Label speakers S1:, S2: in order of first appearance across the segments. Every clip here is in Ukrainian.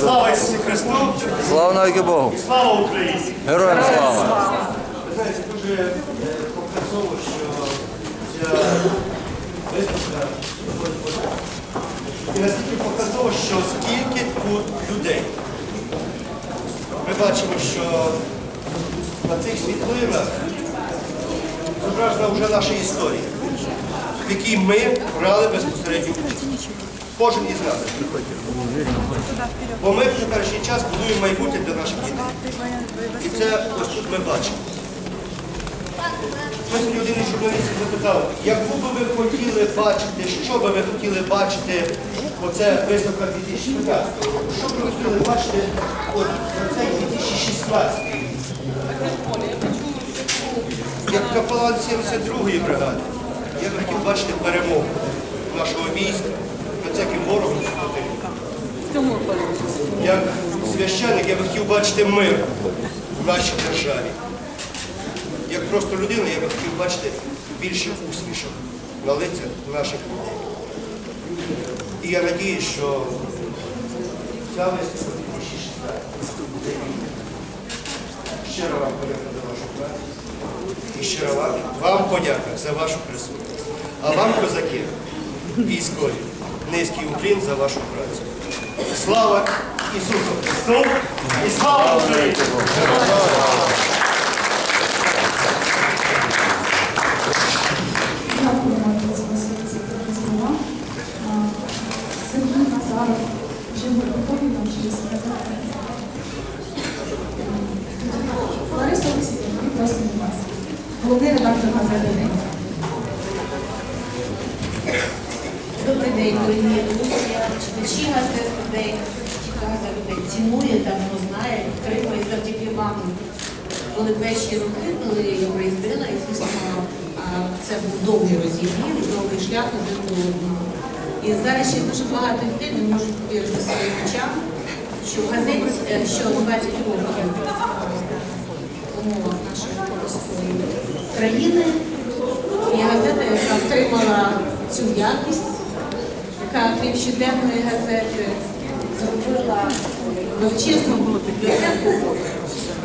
S1: Слава Ісусу Христу!
S2: Слава навіки Богу!
S1: Слава Україні!
S2: Героям слава!
S1: Ви знаєте, дуже показово, що ця виставка. І наскільки показово, що скільки тут людей. Ми бачимо, що на цих світлинах зображена вже наша історія, в якій ми брали безпосередню участь. Кожен із нас. Бо ми в теперішній час будуємо майбутнє для наших дітей. І це ось тут ми бачимо. Ми сьогодні один із запитав, яку би ви хотіли бачити, що би ви хотіли бачити, оце виставка 2015 року, що би ви хотіли бачити от про 2016 рік? Як капелан 72-ї бригади, я би хотів бачити перемогу нашого війська над всяким ворогом. Як священник я би хотів бачити мир в нашій державі. Як просто людина, я би хотів бачити більше усмішок на лицях наших людей. І я надію, що ця виставка 2016 буде вільна. Щиро вам подяка за вашу працю. І щиро вам, вам подяка за вашу присутність. А вам, козаки, військові, низький уклін за вашу працю. Слава Ісусу Христу і слава Україні!
S3: Лариса Олексійовна, ми просимо вас. Головний редактор газети
S4: Добрий день, дорогі друзі, читачі газет людей, ті, газет людей цінує, давно знає, підтримує завдяки вам. Були перші роки, коли я його приїздила, і звісно, це був довгий розігрів, довгий шлях один до одного. І зараз ще дуже багато людей не можуть повірити своїм очам, що в газеті, е, що 20 років умовах нашої простої країни є газета, яка втримала цю якість, яка щоденної газети зробила величезну бібліотеку,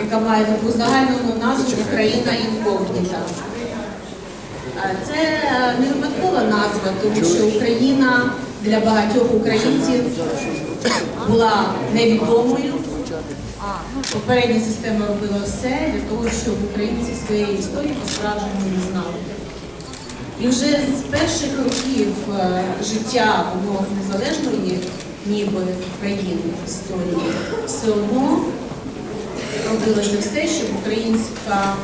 S4: яка має таку загальну назву Україна інкогніта. Це е, не випадкова назва, тому що Україна для багатьох українців була невідомою. Попередня система робила все для того, щоб українці своєї історії по-справжньому не знали. І вже з перших років е, життя в незалежної ніби країни історії все одно робилося все, щоб українська,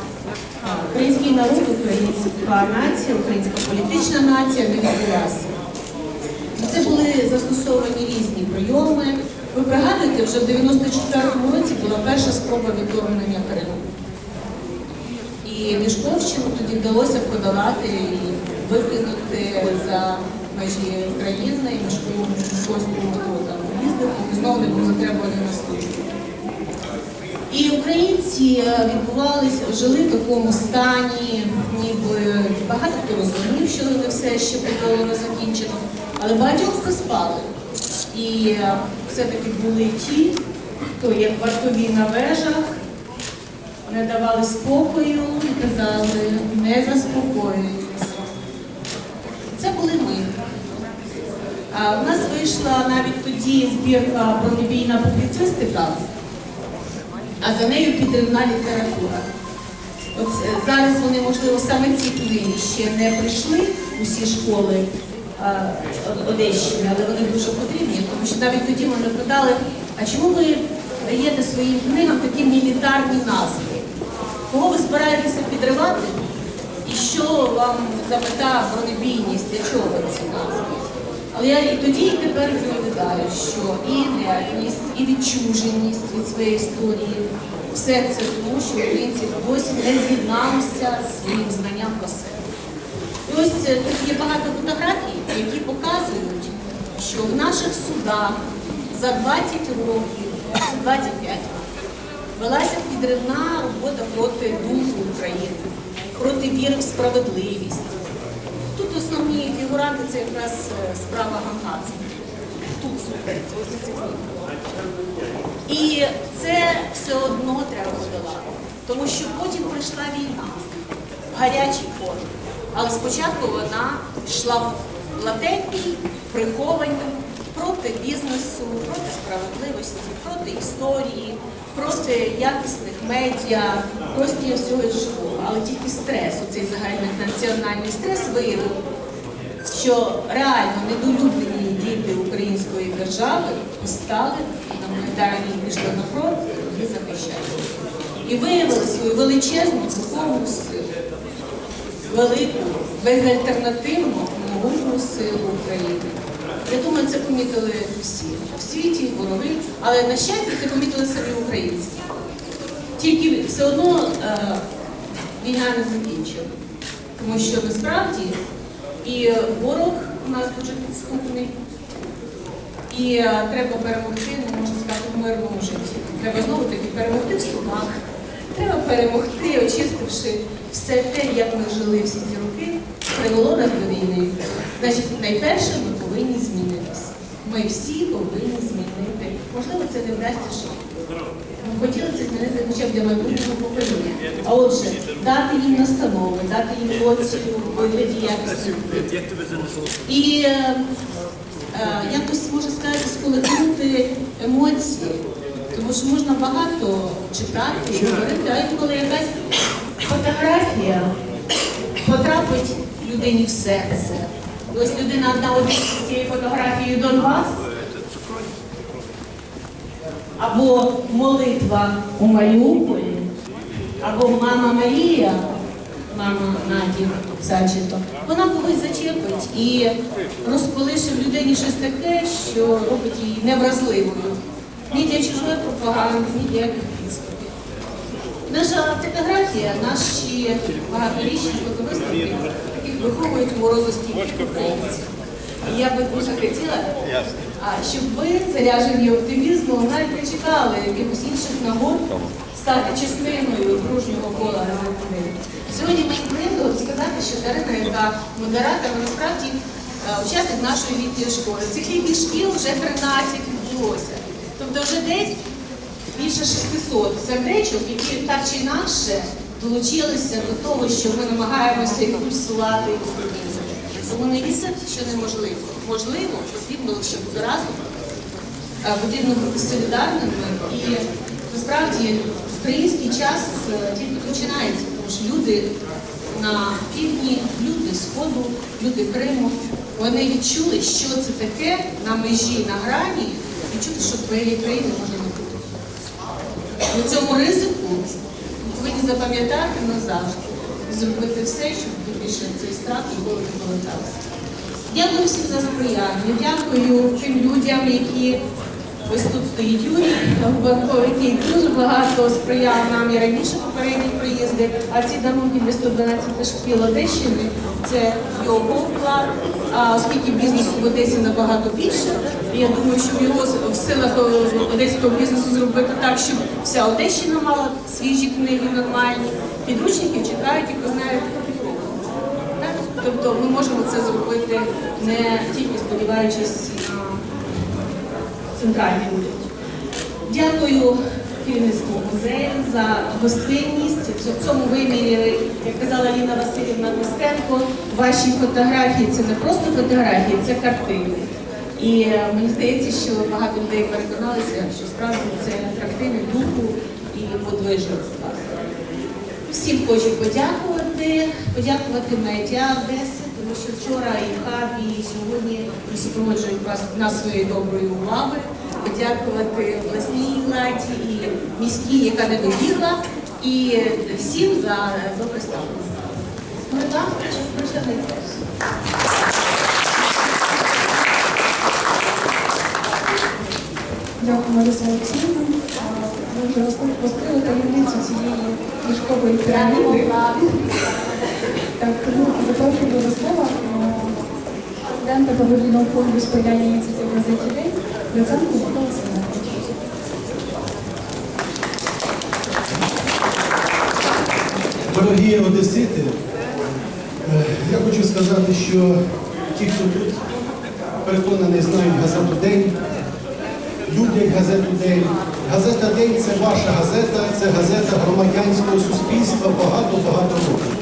S4: український народ, українська нація, українська політична нація не відбулася. Це були застосовані різні прийоми. Ви пригадуєте, вже в 94-му році була перша спроба відторгнення Криму. І Мішковщину тоді вдалося подолати і викинути за межі країни, і Мішковську метро там їздити, і знову не було затребуваний на службу. І українці е, відбувалися, жили в такому стані, ніби багато хто розумів, що не все ще не закінчено, але багатьох проспали. І е, все-таки були ті, хто як вартові на вежах, не давали спокою і казали, не заспокоюйтеся. Це були ми. А у нас вийшла навіть тоді збірка бронебійна публіцистика, а за нею підривна література. От е, зараз вони, можливо, саме ці книги ще не прийшли у всі школи Одещини, але вони дуже потрібні, тому що навіть тоді мене питали, а чому ви даєте своїм книгам такі мілітарні назви? Кого ви збираєтеся підривати? І що вам за мета бронебійність, для чого ці назви? Але я і тоді, і тепер відповідаю, що і інертність, і відчуженість від своєї історії, все це тому, що українці досі не з'єдналися з своїм знанням про себе. І ось е, тут є багато фотографій, які показують, що в наших судах за 20 років, 25 велася підривна робота проти духу України, проти віри в справедливість. Тут основні фігуранти це якраз е, справа Ганкадзе. Тут цих. І це все одно треба подолати. Тому що потім прийшла війна в гарячій формі. Але спочатку вона йшла в латентній, прихованій, проти бізнесу, проти справедливості, проти історії, проти якісних медіа, проти всього живого. Але тільки стрес, оцей загальний національний стрес виявив, що реально недолюблені діти української держави стали на гуманітарній пішли на фронт і захищають. І виявили свою величезну силу, велику, безальтернативну могутню силу України. Я думаю, це помітили всі в світі, вороги, але на щастя це помітили самі українці. Тільки все одно е, війна не закінчена. Тому що насправді і ворог у нас дуже підступний, і е, треба перемогти, ну, можна сказати, в мирному житті. Треба знову таки перемогти в судах. Треба перемогти, очистивши все те, як ми жили всі ці роки, привело нас до війни. Значить, найперше ми повинні змінитися. Ми всі повинні змінити. Можливо, це не вдасться швидко. Ми хотіли це змінити хоча б для майбутнього покоління. А отже, дати їм настанови, дати їм у вигляді книг. І е, е, якось можна сказати, сколихнути емоції. Тому що можна багато читати і говорити, а інколи якась фотографія потрапить людині в серце. І ось людина одна з цією фотографією Донбас. Або молитва у Маріуполі, або мама Марія, мама Наді Саченко, вона когось зачепить і розколише в людині щось таке, що робить її невразливою. Ні для чужої пропаганди, ні для яких. Наша фотографія, наші багаторічні фотовиставки, яких виховують морозостійких українців. І я би дуже хотіла, щоб ви, заряжені оптимізмом, навіть не чекали якихось інших нагод стати частиною дружнього кола газети. Сьогодні мені приємно сказати, що Дарина, яка модератор, насправді е, учасник нашої літньої школи. Цих літніх шкіл вже 13 відбулося. Тобто вже десь більше 600 сердечок, які так чи інакше долучилися до того, що ми намагаємося їх пульсувати. Тому не вісить, що неможливо. Можливо, потрібно лише бути разом, потрібно бути солідарними. І насправді український час е, тільки починається, тому що люди на півдні, люди Сходу, люди Криму, вони відчули, що це таке на межі, на грані, відчути, що твоєї країни може не бути. У цьому ризику повинні запам'ятати назавжди, зробити все, щоб більше цей страх ніколи не повертався. Дякую всім за сприяння. Дякую тим людям, які ось тут стоїть Юрій Губанков, який дуже багато сприяв нам і раніше попередні приїзди. А ці дарунки для 112 шкіл Одещини це його вклад. А оскільки бізнесу в Одесі набагато більше, я думаю, що його в силах е, одеського бізнесу зробити так, щоб вся Одещина мала свіжі книги нормальні. Підручники ви знаєте. Так? Тобто ми можемо це зробити не тільки сподіваючись центральний уряд. Дякую керівництву музею за гостинність. В цьому вимірі, як казала Ліна Васильівна Костенко, ваші фотографії це не просто фотографії, це картини. І е, мені здається, що багато людей переконалися, що справді це картини духу і подвижництва. Всім хочу подякувати, подякувати медіа Одеси, що вчора і в хабі, і сьогодні супроводжують вас на своєю доброю увагою. Подякувати обласній владі і міській, яка не довірила, і всім за добре ставлення. Ну, так, прощавайте.
S3: Дякую, Лариса Олексіївна. Ви вже розкрили таємницю цієї книжкової піраміди. Так, тому запрошую до слова президента благодійного фонду сприяння ініціативи газеті День Гриценко Микола Семенович.
S5: Дорогі одесити, е, я хочу сказати, що ті, хто тут переконаний, знають газету День, люблять газету День. Газета День це ваша газета, це газета громадянського суспільства багато-багато років.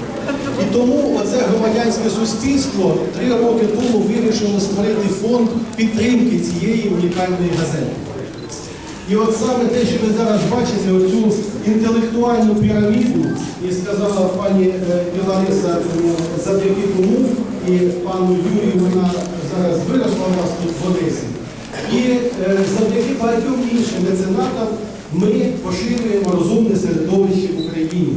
S5: Тому оце громадянське суспільство три роки тому вирішило створити фонд підтримки цієї унікальної газети. І от саме те, що ви зараз бачите, оцю інтелектуальну піраміду, і сказала пані е, Білариса, е, завдяки кому і пану Юрію вона зараз виросла у нас тут в Одесі. І е, завдяки багатьом іншим меценатам ми поширюємо розумне середовище в Україні.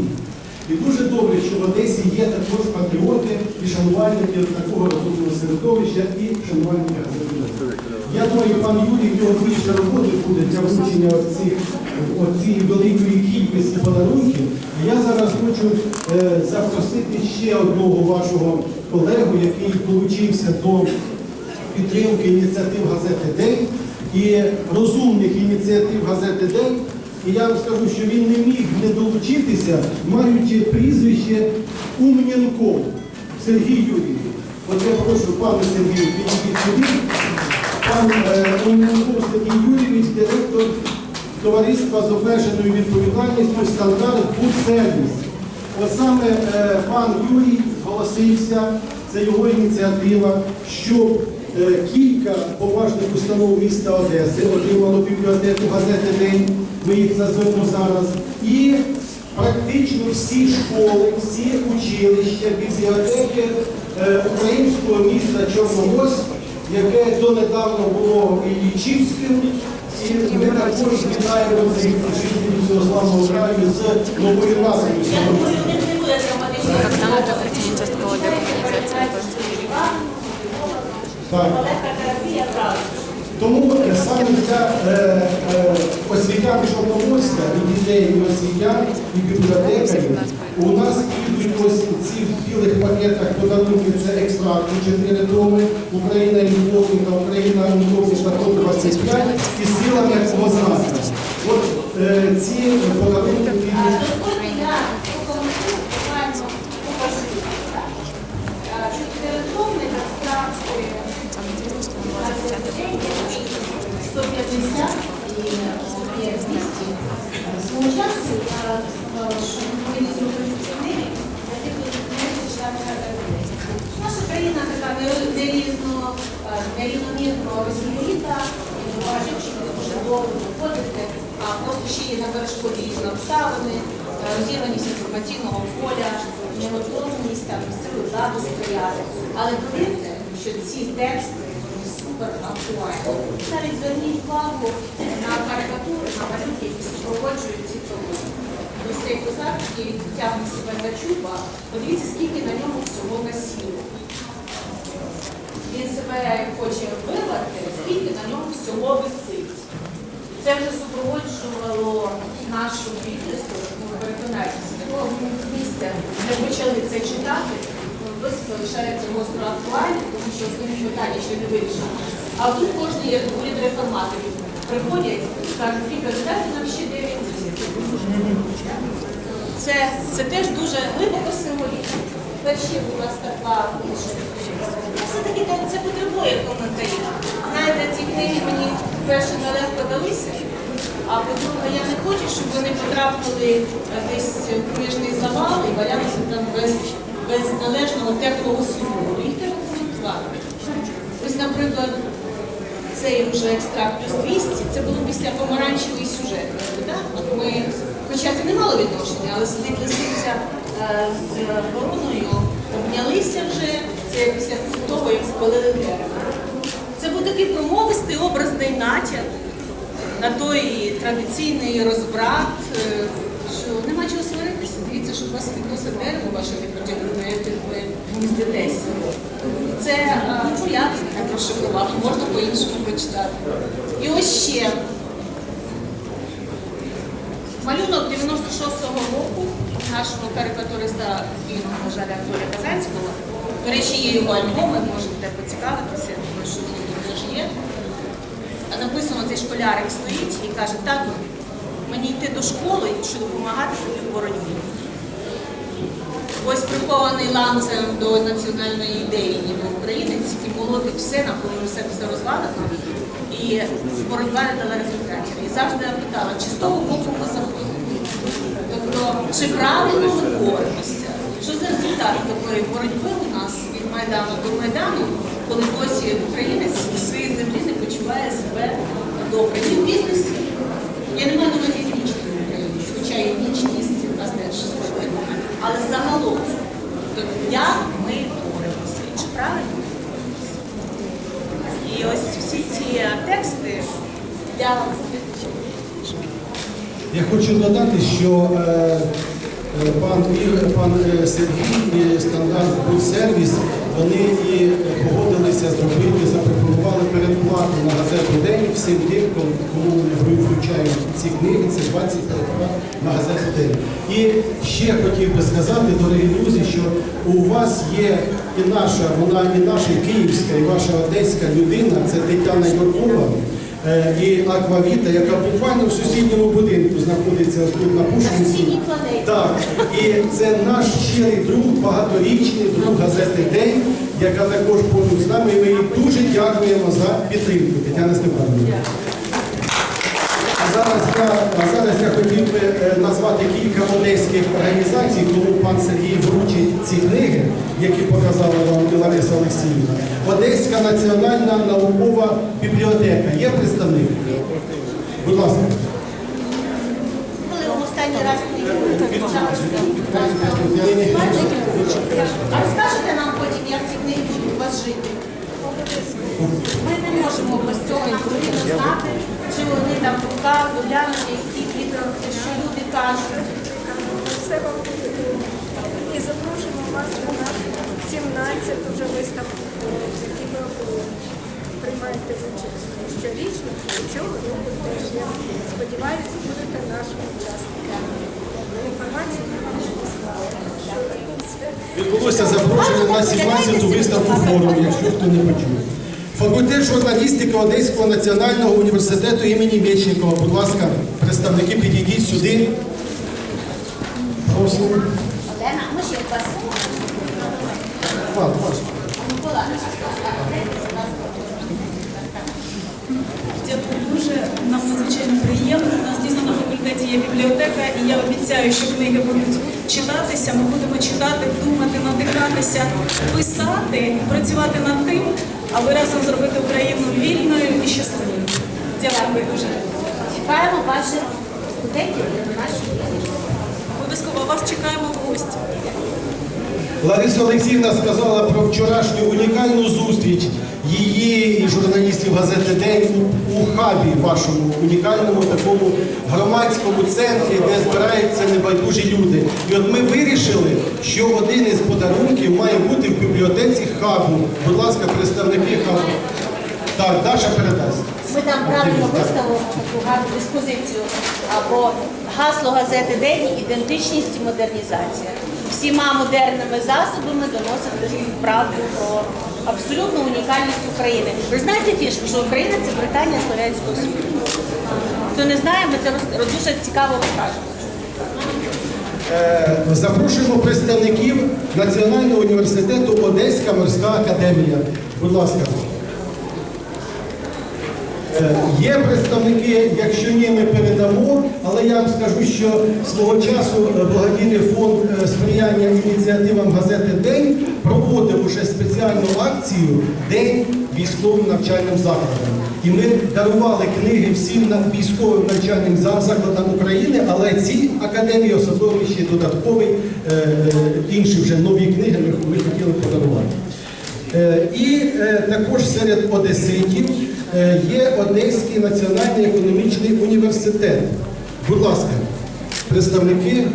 S5: І дуже добре, що в Одесі є також патріоти і шанувальники такого розумного середовища і шанувальники газети. Я думаю, пан Юрій, в нього більше роботи буде для вручення оцієї великої кількості подарунків. Я зараз хочу е, запросити ще одного вашого колегу, який долучився до підтримки ініціатив газети День і розумних ініціатив газети День. І я вам скажу, що він не міг не долучитися, маючи прізвище Умнянков Сергій Юрійович. От я прошу пане Сергію, підійдіть сюди. Пан е, Умнянков Сергій Юрійович, директор товариства з обмеженою відповідальністю стандарт «Фудсервіс». От саме е, пан Юрій зголосився, це його ініціатива, щоб кілька поважних установ міста Одеси. Отримало бібліотеку газети День, ми їх назвемо зараз, і практично всі школи, всі училища, бібліотеки е, українського міста Чорноморськ, яке донедавна було Іллічівським, і ми також вітаємо цих жителів цього славного краю з новою назвою. Тому е, саме ця е, е, освітян Чорноморська, і дітей, і освітян, і бібліотекарів, у нас підуть ось ці в білих пакетах подарунки, це екстракти 4 томи, Україна інкогніта, Україна інкогніта, код 25 і сила м'якого знака. От е, ці подарунки підуть
S4: Дозвольте я прокоментую буквально покажу. Чотиритомний екстракт 150 і є 200. Свого часу я сказала, що ми не зробили для тих, хто зупиняється читати газети. Наша країна така не- нерізно, е, нерівномірно розділіта, і бачите, що ви дуже довго виходите, а просто ще є на перешкоді різні обставини, е, розірваність інформаційного поля, неготовність там сили влади сприяти. Але повірте, що ці тексти супер актуальні. Навіть зверніть увагу на карикатури, на малюнки, які супроводжують ці томи. Ось цей козак, який тягне себе за чуба, подивіться, скільки на ньому всього насіло. Він себе хоче вирвати, скільки на ньому всього висить. Це вже супроводжувало нашу більшість, ну, переконайтеся, такого місця, де почали це читати, досі залишається гостро актуальним, тому що основні питання ще не вирішені. А тут кожен уряд реформаторів. Приходять, кажуть, Віка, дайте нам ще 9 місяців. Це, це теж дуже глибоко символічно. Перші, будь ласка, два. Все-таки так, це потребує коментарів. Знаєте, ці книги мені перше нелегко далися, а по-друге, я не хочу, щоб вони потрапили десь в книжний завал і валялися там без, без належного теплого суду. Їх треба коментувати. Ось, наприклад, цей вже екстракт плюс 200, це було після помаранчевий сюжет. Так? Ми, хоча це не мало відношення, але сидить лисиця е, з вороною, обнялися вже, це після того, як спалили дерево. Це був такий промовистий образний натяк на той традиційний розбрат, е, що нема чого сваритися. Дивіться, щоб вас підносить дерево ваше не як ви гніздитесь. Це е, я не прошифрував, можна по-іншому почитати. І ось ще малюнок 96-го року нашого карикатуриста вільного, на жаль, Анатолія Казанського. До речі, є його альбоми, можете поцікавитися, тому що тут є. Написано, цей школярик стоїть і каже, тату, мені йти до школи, щоб допомагати тобі в боротьбі. Ось прихований ланцем до національної ідеї, ніби українець, і молотить все, навколо себе все розвалено, і боротьба не дала результатів. І завжди я питала, чи з того боку ми заходимо? Тобто, чи правильно ми боремося? Що за результат такої боротьби у нас від Майдану до Майдану, коли досі українець зі своєї землі не почуває себе добре? Він в бізнесі. Я не маю на увазі етнічної українець, хоча і етнічність у нас теж важлива. Але загалом, тобто, як ми боремося? І Чи правильно? ми боремося? І ось всі ці тексти я
S5: Я хочу додати, що е, е, пан Ігор, пан е, Сергій і стандарт сервіс вони і погодилися зробити, запропонували передплату на газету День всім тим, кому вручають ці книги, це 20 передплат на газету День. І ще хотів би сказати, дорогі друзі, що у вас є і наша, вона і наша і київська, і ваша одеська людина, це Тетяна Юркова. Е, і Аквавіта, яка буквально в сусідньому будинку знаходиться ось тут на Пушкінській. Так, і це наш щирий друг, багаторічний друг газети День, яка також поруч з нами. І ми їй дуже дякуємо за підтримку, Тетяна Степанівна. А зараз я, хотів би е, назвати кілька одеських організацій, кому пан Сергій вручить ці книги, які показала вам Лариса Олексіївна. Одеська національна наукова бібліотека. Є представник? Будь ласка.
S4: Коли останній раз А розкажете нам потім, як ці книги будуть у вас жити? Ми не можемо без цього знати, чи вони там в руках, доглянуті, які відео, що люди кажуть.
S6: Все вам. І запрошуємо вас на нашу 17 вже виставку, в якій ви приймаєте участь щорічно. І цього року теж я сподіваюся, будете нашими учасниками. Інформацію ми вам. Що
S5: Відбулося запрошення на 17-ту виставку форуму, якщо хто не почув. Факультет журналістики Одеського національного університету імені Мечникова. Будь ласка, представники, підійдіть сюди. Просимо.
S4: Олена, ми ще вас.
S5: Влад, ваш.
S7: Дякую дуже. Нам надзвичайно приємно. У нас дійсно на факультеті є бібліотека, і я обіцяю, що книги будуть читатися. Ми будемо читати, думати, надихатися, писати, працювати над тим, аби разом зробити Україну вільною і щасливою. Дякую дуже.
S4: Чекаємо ваших студентів до нашої.
S7: Обов'язково вас чекаємо в гості.
S5: Лариса Олексіївна сказала про вчорашню унікальну зустріч її і журналістів газети День у, у хабі вашому унікальному такому громадському центрі, де збираються небайдужі люди. І от ми вирішили, що один із подарунків має бути в бібліотеці хабу. Будь ласка, представники хабу. Так, Даша передасть.
S4: Ми там правильно виставимо таку гарну диспозицію або гасло газети День ідентичність і модернізація. Всіма модерними засобами доносити правду про абсолютну унікальність України. Ви знаєте фішку, що Україна це Британія Слов'янського світу. Хто не знає, ми це дуже цікаво розкажемо.
S5: Е, Запрошуємо представників Національного університету Одеська морська академія. Будь ласка. Е, Є представники, якщо ні, ми передамо, але я вам скажу, що свого часу е, благодійний фонд е, сприяння ініціативам газети День проводив уже спеціальну акцію День військовим навчальним закладам. І ми дарували книги всім військовим навчальним закладам України, але ці академії особливо ще додаткові інші вже нові книги ми, хотіли подарувати. І також серед одеситів є Одеський національний економічний університет. Будь ласка, представники.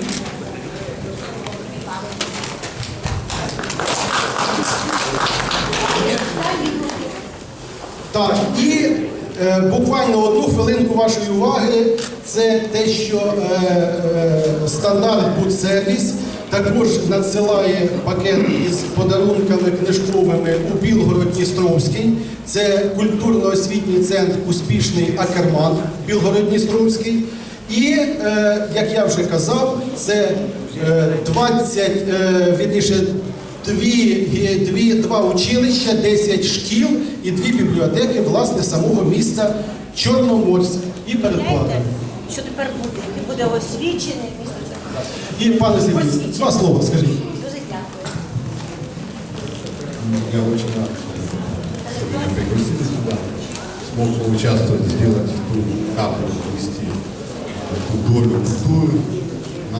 S5: Так, і е, буквально одну хвилинку вашої уваги. Це те, що е, е, стандарт Будсервіс також надсилає пакет із подарунками книжковими у Білгород-Дністровський. Це культурно-освітній центр Успішний Акерман Білгород-Дністровський. І, е, як я вже казав, це е, 20, е, вірніше, дві, е, дві, два училища, 10 шкіл і дві бібліотеки власне самого міста Чорноморськ і передплата.
S4: що тепер буде? Буде освічений.
S5: І пане Сергій, два слова скажіть.
S4: Дуже дякую.
S8: Я очень рад, что меня пригласили сюда. Смог поучаствовать, сделать ту каплю, ввести ту долю культуры